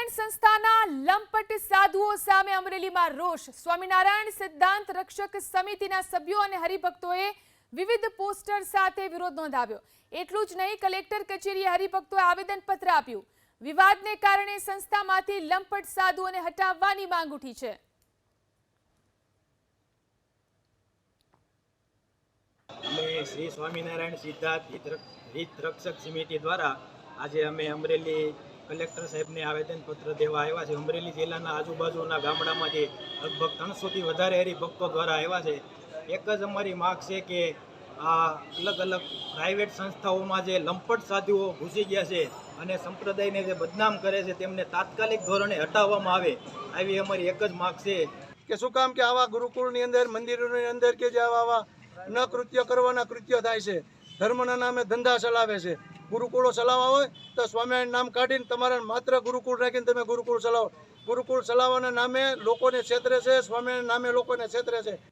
સ્વામિનારાયણ સંસ્થાના લંપટ સાધુઓ સામે અમરેલીમાં રોષ. સ્વામિનારાયણ સિદ્ધાંત રક્ષક સમિતિના સભ્યો અને હરિભક્તોએ વિવિધ પોસ્ટર સાથે વિરોધ નોંધાવ્યો. એટલું જ નહીં, કલેક્ટર કચેરીએ હરિભક્તોએ આવેદનપત્ર આપ્યું. વિવાદને કારણે સંસ્થામાંથી લંપટ સાધુઓને હટાવવાની માંગ ઉઠી છે. અમે શ્રી સ્વામિનારાયણ સિદ્ધાર્થ હિત રક્ષક સમિતિ દ્વારા આજે અમે અમરેલી કલેક્ટર સાહેબને આવેદનપત્ર દેવા આવ્યા છે. અમરેલી જિલ્લાના આજુબાજુના ગામડામાંથી લગભગ ત્રણસોથી વધારે હરિભક્તો દ્વારા આવ્યા છે. એક જ અમારી માગ છે કે આ અલગ અલગ પ્રાઇવેટ સંસ્થાઓમાં જે લંપટ સાધુઓ ઘૂસી ગયા છે અને સંપ્રદાયને જે બદનામ કરે છે તેમને તાત્કાલિક ધોરણે હટાવવામાં આવે આવી અમારી એક જ માગ છે. કે શું કામ કે આવા ગુરુકુળની અંદર, મંદિરોની અંદર કે જે આવા આવા ન કૃત્ય કરવાના કૃત્ય થાય છે. ધર્મના નામે ધંધા ચલાવે છે. ગુરુકુળો ચલાવવા હોય તો સ્વામિનારાયણ નામ કાઢીને તમારે માત્ર ગુરુકુળ રાખીને તમે ગુરુકુળ ચલાવો. ગુરુકુળ ચલાવવાના નામે લોકોને છેતરે છે સ્વામિનારાયણ નામે લોકોને છેતરે છે.